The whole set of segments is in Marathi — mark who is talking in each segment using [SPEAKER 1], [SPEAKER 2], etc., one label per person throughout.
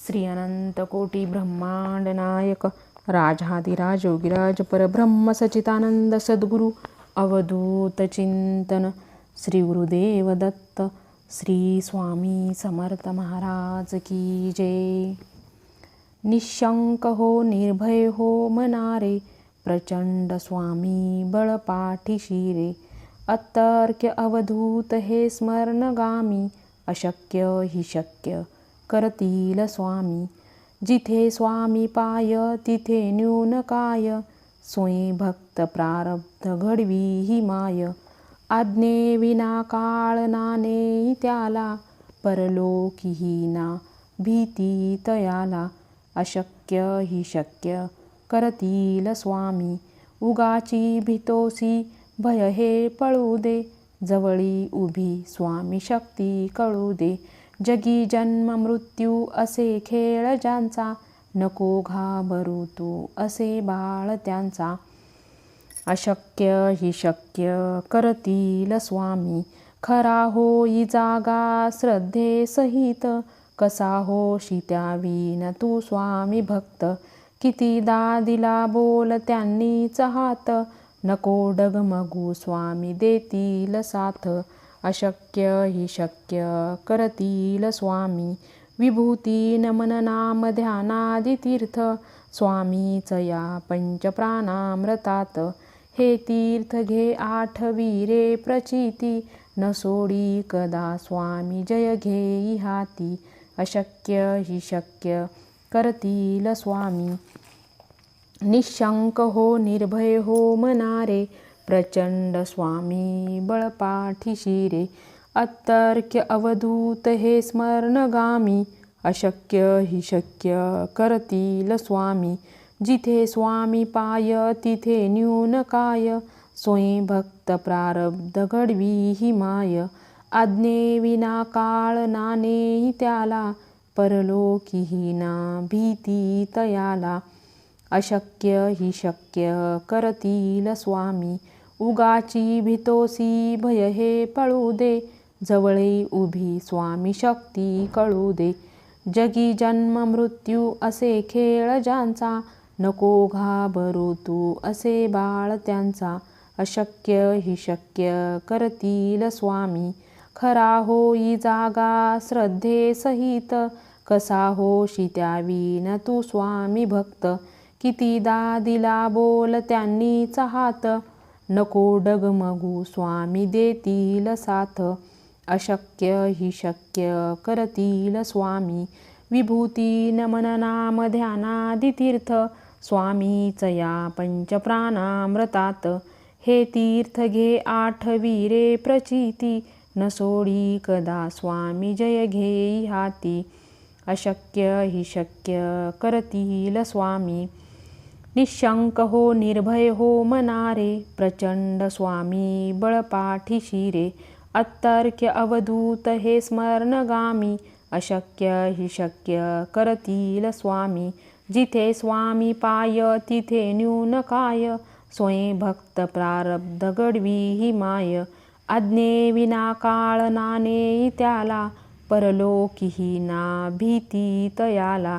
[SPEAKER 1] श्री अनंत कोटी ब्रह्मांड नायक राजाधिराज योगिराज परब्रह्म सचितानंद सद्गुरु अवधूत चिंतन श्री गुरुदेव दत्त श्री स्वामी समर्थ महाराज की जय। निशंक हो निर्भय हो मनारे प्रचंड स्वामी बळपाठीशी रे अतर्क्य अवधूत हे स्मरणगामी अशक्य हि शक्य। करतील स्वामी. जिथे स्वामी पाय तिथे न्यून काय. स्वयं भक्त प्रारब्ध घडवी ही माय. आज्ञे विना काळ नाने त्याला. परलोकीही ना भीती तयाला. अशक्य ही शक्य करतील स्वामी. उगाची भीतोसी भय हे पळू दे. जवळी उभी स्वामी शक्ती कळू दे. जगी जन्म मृत्यू असे खेळ ज्यांचा नको घाबरू तू असे बाळ त्यांचा. अशक्य ही शक्य करतील स्वामी. खरा होई जागा श्रद्धे सहित. कसा होशी त्यावीन तू स्वामी भक्त. कितीदा दिला बोल त्यांनीच हात. नको डगमगू स्वामी देतील साथ. अशक्य हि शक्य करतील स्वामी. विभूती नमन नाम ध्यानादि तीर्थ स्वामीच या पंचप्राणामृतात. हे तीर्थ घे आठवीरे प्रचिती न सोडी कदा स्वामी जय घेई हाती अशक्य हि शक्य करतील स्वामी. निशंक हो निर्भय हो मनारे प्रचंड स्वामी बळपाठीशी रे अतर्क्य अवधूत हे स्मरणगामी. अशक्य हि शक्य करतील स्वामी. जिथे स्वामी पाय तिथे न्यून काय. स्वयं प्रारब्ध घडवी ही माय. आज्ञे विना काळ नाने त्याला. परलोकीही ना भीती तयाला. अशक्य हि शक्य करतील स्वामी. उगाची भितोसी भय हे पळू दे. जवळी उभी स्वामी शक्ती कळू दे. जगी जन्म मृत्यू असे खेळ ज्यांचा नको घाबरू तू असे बाळ त्यांचा. अशक्य हि शक्य करतील स्वामी. खरा होई जागा श्रद्धे सहित. कसा होशी त्यावीन तू स्वामी भक्त. कितीदा दिला बोल त्यांनीच हात नको डगमगू स्वामी देतील साथ. अशक्य हि शक्य करतील स्वामी. विभूती नमन नाम ध्यानादि तीर्थ स्वामीच या पंचप्राणामृतात. हे तीर्थ घे आठवीरे प्रचिती. न सोडी कदा स्वामी जय घेई हाती अशक्य हि शक्य करतील स्वामी. निशंक हो निर्भय मनारे प्रचंड स्वामी बळपाठीशी रे अतर्क्य अवधूत हे स्मरणगामी अशक्य हि शक्य करतील स्वामी जिथे स्वामी पाय तिथे न्यून काय स्वयं भक्त प्रारब्ध घडवी ही माय आज्ञे विना काळ नाने त्याला परलोकीही ना भीती तयाला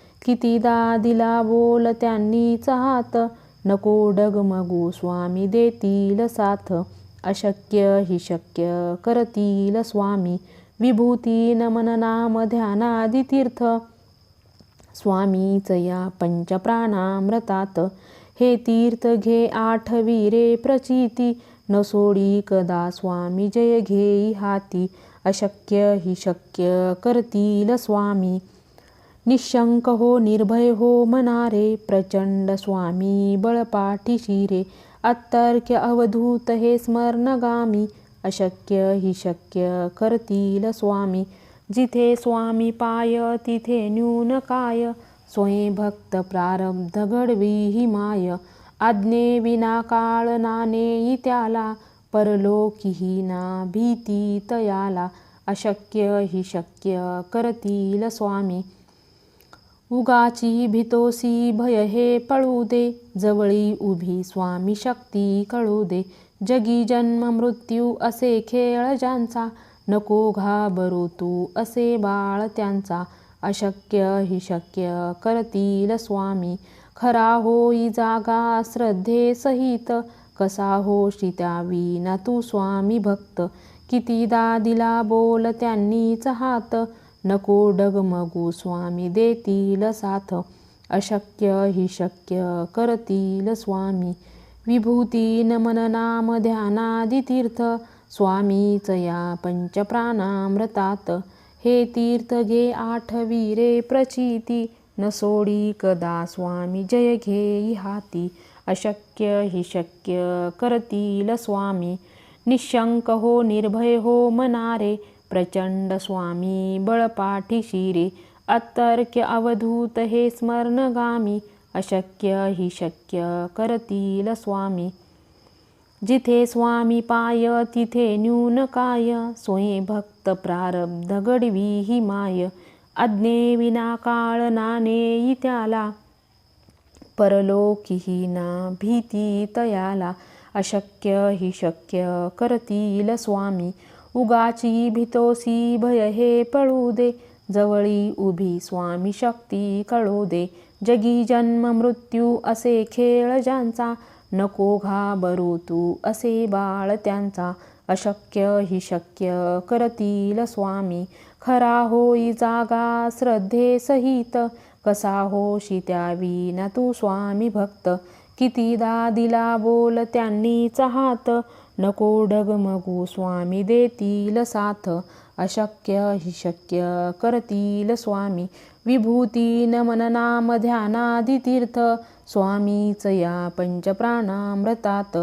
[SPEAKER 1] कितीदा दिला बोल त्यांनीच हात नको डगमगू स्वामी देतील साथ. अशक्य हि शक्य करतील स्वामी. विभूती नमन नाम ध्यानादितीर्थ स्वामीच या पंचप्राणामृतात. हे तीर्थ घे आठवीरे प्रचिती. न सोडी कदा स्वामी जय घेई हाती. अशक्य हि शक्य करतील स्वामी. निशंक हो निर्भय हो मनारे प्रचंड स्वामी बळपाठीशी रे अतर्क्य अवधूत हे स्मरणगामी अशक्य हि शक्य करतील स्वामी. जिथे स्वामी पाय तिथे न्यून काय स्वयं भक्त प्रारब्ध घडवी ही माय. आज्ञे विना काळ नानेई त्याला परलोकीही ना भीती तयाला अशक्य ही शक्य करतील स्वामी. उगाची भितोसी भय हे पळू दे. जवळी उभी स्वामी शक्ती कळू दे. जगी जन्म मृत्यू असे खेळ ज्यांचा. नको घाबरू तू असे बाळ त्यांचा. अशक्य हि शक्य करतील स्वामी. खरा होई जागा श्रद्धे सहित. कसा होशी त्यावी ना तू स्वामी भक्त. कितीदा दिला बोल त्यांनीच हात. नको डगमगू स्वामी देतील साथ. अशक्य ही शक्य करतील स्वामी. विभूती नमन नाम ध्यानादितीर्थ. स्वामीच या पंचप्राणामृतात. हे तीर्थ घे आठ वीरे प्रचिती. न सोडी कदा स्वामी जय घेई हाती अशक्य ही शक्य करतील स्वामी. निशंक हो निर्भय हो मनारे. प्रचंड स्वामी बळपाठी शिरे अतर्क्य अवधूत हे स्मरणगामी अशक्य ही शक्य करतील स्वामी. जिथे स्वामी पाय तिथे न्यून काय स्वयं भक्त प्रारब्ध गडवी ही माय. आज्ञे विना काळ नानेई त्याला परलोकीही ना भीती तयाला अशक्य ही शक्य करतील स्वामी. उगाची भीतोसी भय हे पळू दे. जवळी उभी स्वामी शक्ती कळू दे. जगी जन्म मृत्यू असे खेळ ज्यांचा नको घाबरू तू असे बाळ त्यांचा. अशक्य ही शक्य करतील स्वामी. खरा होई जागा श्रद्धे सहित. कसा होशी त्यावी ना तू स्वामी भक्त. कितीदा दिला बोल त्यांनीच हात नको डगमगू स्वामी देतील साथ अशक्य हिशक्य करतील स्वामी. विभूती नमन नाम ध्यानादितीर्थ स्वामीच या पंचप्राणामृतात.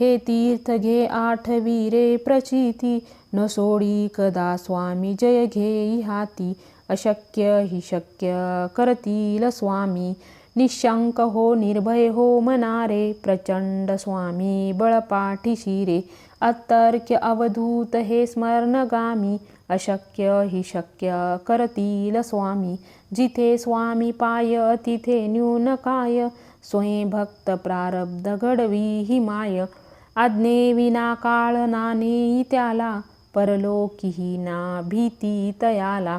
[SPEAKER 1] हे तीर्थ घे आठ वीरे प्रचिती न सोडी कदा स्वामी जय घेई हाती. अशक्य हि शक्य करतील स्वामी. निशंक हो निर्भय हो मनारे प्रचंड स्वामी बळपाठी शिरे। अतर्क्य अवधूत हे स्मरणगामी अशक्य ही शक्य करतील स्वामी। जिथे स्वामी पाय तिथे न्यून काय। स्वयं भक्त प्रारब्ध घडवी ही माय। आज्ञे विना काळ नाने त्याला परलोकीही ना भीती तयाला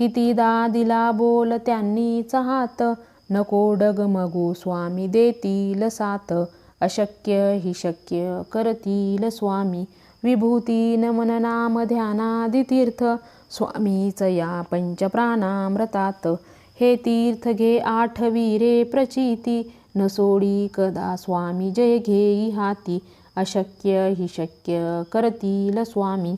[SPEAKER 1] कितीदा दिला बोल त्यांनीच हात नको डगमगू स्वामी देतील साथ. अशक्य ही शक्य करतील स्वामी. विभूती नमन नाम ध्यानादि तीर्थ स्वामीच या पंचप्राणामृतात. हे तीर्थ घे आठवी रे प्रचिती. न सोडी कदा स्वामी जय घेई हाती. अशक्य ही शक्य करतील स्वामी.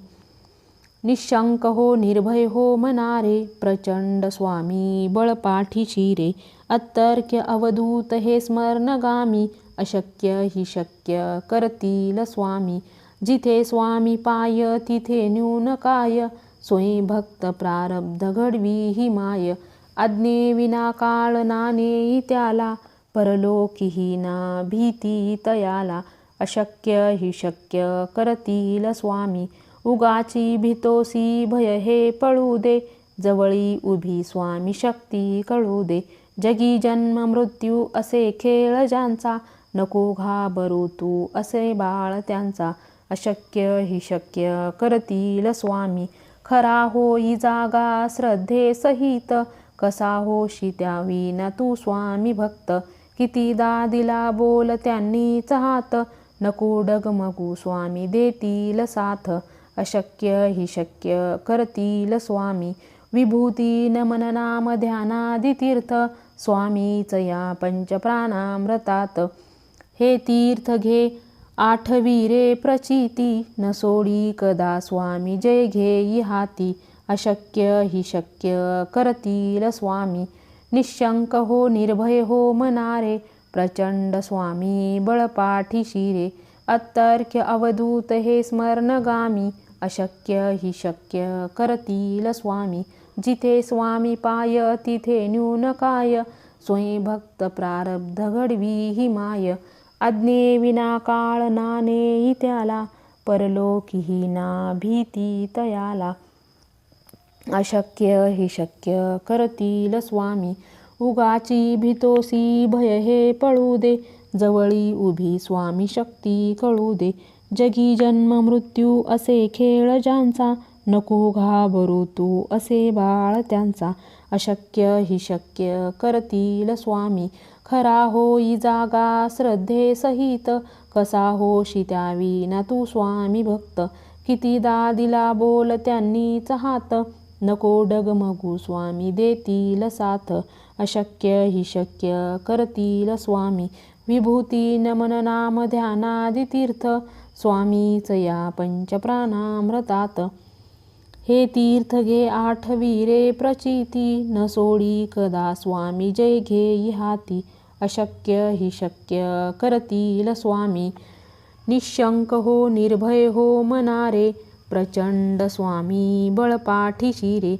[SPEAKER 1] निशंक हो निर्भय हो मनारे प्रचंड स्वामी बळपाठी शिरे अतर्क्य अवधूत हे स्मरणगामी अशक्य ही शक्य करतील स्वामी. जिथे स्वामी पाय तिथे न्यून काय स्वयं भक्त प्रारब्ध घडवी ही माय. आज्ञे विना काळ नाने त्याला परलोकीही ना भीती तयाला अशक्य ही शक्य करतील स्वामी. उगाची भितोसी भय हे पळू दे. जवळी उभी स्वामी शक्ती कळू दे. जगी जन्म मृत्यू असे खेळ ज्यांचा नको घाबरू तू असे बाळ त्यांचा. अशक्य ही शक्य करतील स्वामी. खरा होई जागा श्रद्धे सहित. कसा होशी त्यावी न तू स्वामी भक्त. कितीदा दिला बोल त्यांनी चाहत. नको डगमगू स्वामी देतील साथ. अशक्य हि शक्य करतील स्वामी. विभूती नमन नाम ध्यानादितीर्थ स्वामीच या पंचप्राणामृतात. हे तीर्थ घे आठवी रे प्रचिती न सोडी कदा स्वामी जय घेई हाती. अशक्य हि शक्य करतील स्वामी. निशंक हो निर्भय हो मनारे प्रचंड स्वामी बळपाठी शिरे अतर्क्य अवधूत हे स्मरणगामी. अशक्य हि शक्य करतील स्वामी. जिथे स्वामी पाय तिथे न्यून काय. स्वयं भक्त प्रारब्ध घडवी ही माय. आज्ञे विना काळ नाने त्याला. परलोकीही ना भीती तयाला. अशक्य हि शक्य करतील स्वामी. उगाची भीतोसी भय हे पळू दे. जवळी उभी स्वामी शक्ती कळू दे. जगी जन्म मृत्यू असे खेळ ज्यांचा नको घाबरू तू असे बाळ त्यांचा. अशक्य हि शक्य करतील स्वामी. खरा होई जागा श्रद्धे सहित. कसा होशी त्यावी ना तू स्वामी भक्त. कितीदा दिला बोल त्यांनीच हात. नको डगमगू स्वामी देतील साथ. अशक्य हि शक्य करतील स्वामी. विभूती नमन नाम ध्यानादितीर्थ स्वामीच या पंचप्राणामृतात. हे तीर्थ घे आठ वीरे प्रचिती न सोडी कदा स्वामी जय घे हाती अशक्य हि शक्य करतील स्वामी. निशंक हो निर्भय हो मनारे प्रचंड स्वामी बळपाठी शिरे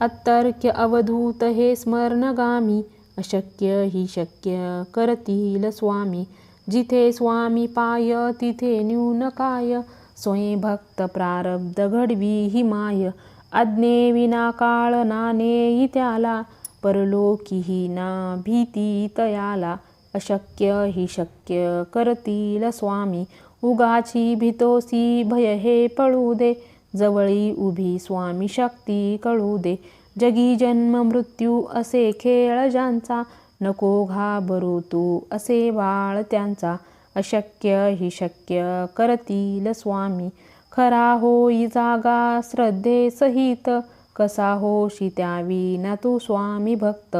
[SPEAKER 1] अतर्क्य अवधूत हे स्मरणगामी अशक्य ही शक्य करतील स्वामी. जिथे स्वामी पाय तिथे न्यून काय. स्वयंभक्त प्रारब्ध घडवी ही माय. आज्ञे विना काळ नाने त्याला. परलोकीही ना भीती तयाला. अशक्य ही शक्य करतील स्वामी. उगाची भीतोसी भय हे पळू दे. जवळी उभी स्वामी शक्ती कळू दे. जगी जन्म मृत्यू असे खेळ ज्यांचा नको घाबरू तू असे बाळ त्यांचा अशक्य हि शक्य करतील स्वामी. खरा होई जागा श्रद्धे सहित कसा होशी त्यावी ना तू स्वामी भक्त.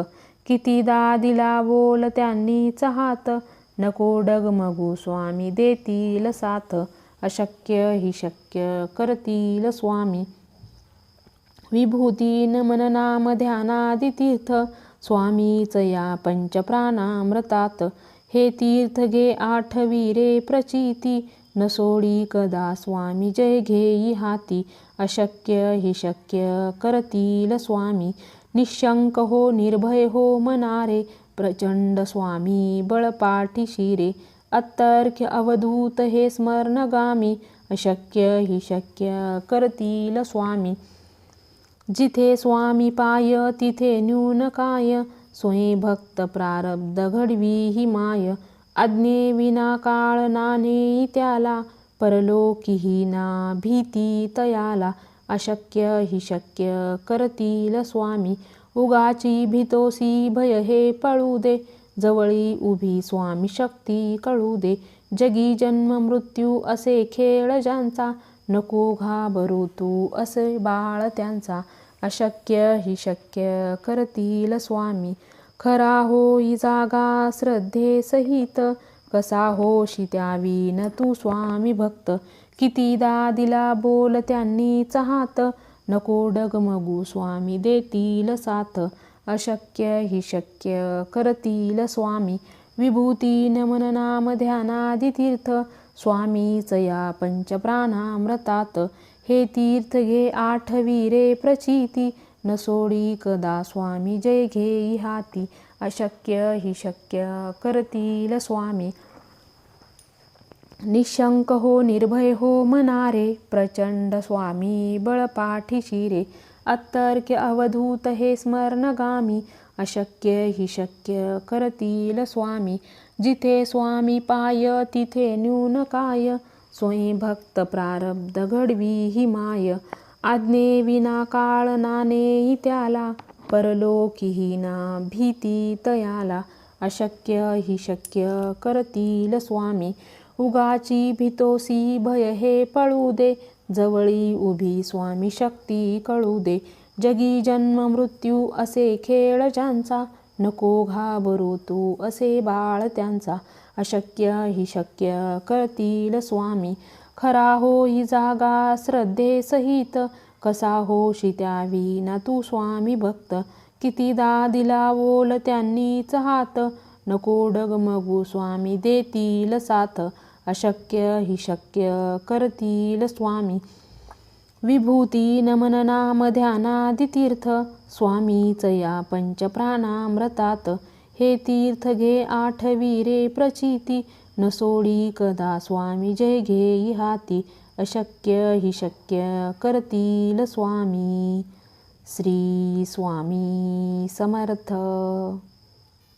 [SPEAKER 1] कितीदा दिला बोल त्यांनीच हात नको डगमगू स्वामी देतील साथ. अशक्य हि शक्य करतील स्वामी. विभूती नमन नाम ध्यानादि तीर्थ स्वामीच या पंचप्राणामृतात। हे तीर्थ घे आठवीरे प्रचिती न सोडी कदा स्वामी जय घेई हाती अशक्य हि शक्य करतील स्वामी निशंक हो निर्भय हो मनारे। प्रचंड स्वामी बळपाठी शिरे अतर्क्य अवधूत हे स्मरणगामी। अशक्य हि शक्य करतील स्वामी जिथे स्वामी पाय तिथे न्यून काय? स्वयं भक्त प्रारब्ध घडवी ही माय. आज्ञे विना काळ नाने त्याला परलोकीही ना भीती तयाला. अशक्य हि शक्य करतील स्वामी. उगाची भीतोसी भय हे पळू दे. जवळी उभी स्वामी शक्ती कळू दे. जगी जन्म मृत्यू असे खेळ ज्यांचा नको घाबरू तू असे बाळ त्यांचा अशक्य हि शक्य करतील स्वामी. खरा होई जागा श्रद्धे सहित कसा होशी त्यावी न तू स्वामी भक्त. कितीदा दिला बोल त्यांनी चाहत नको डगमगू स्वामी देतील साथ. अशक्य हि शक्य करतील स्वामी. विभूती नमन नाम ध्यानादि तीर्थ स्वामीच या पंचप्राणामृतात हे तीर्थ घे आठवी रे प्रचिती न सोडी कदा स्वामी जय घेई हाती अशक्य हि शक्य करतील स्वामी. निशंक हो निर्भय हो मनारे प्रचंड स्वामी बळपाठी शिरे अतर्क्य अवधूत हे स्मरणगामी अशक्य हि शक्य करतील स्वामी. जिथे स्वामी पाय तिथे न्यून काय. स्वयं भक्त प्रारब्ध घडवी ही माय. आज्ञे विना काळ नाने त्याला. परलोकीही ना भीती तयाला. अशक्य ही शक्य करतील स्वामी. उगाची भीतोसी भय हे पळू दे. जवळी उभी स्वामी शक्ती कळू दे. जगी जन्म मृत्यू असे खेळ ज्यांचा. नको घाबरू तू असे बाळ त्यांचा. अशक्य ही शक्य करतील स्वामी. खरा होई जागा श्रद्धेसहित कसा होशी त्यावी ना तू स्वामी भक्त. कितीदा दिला ओल त्यांनीच हात नको डगमगू स्वामी देतील साथ. अशक्य ही शक्य करतील स्वामी. विभूती नमन नाम ध्यानादि तीर्थ स्वामीच या पंचप्राणामृतात. हे तीर्थ घे आठवी रे प्रचिती न सोडी कदा स्वामी जय घे हाती अशक्य हि शक्य करतील स्वामी. श्री स्वामी समर्थ.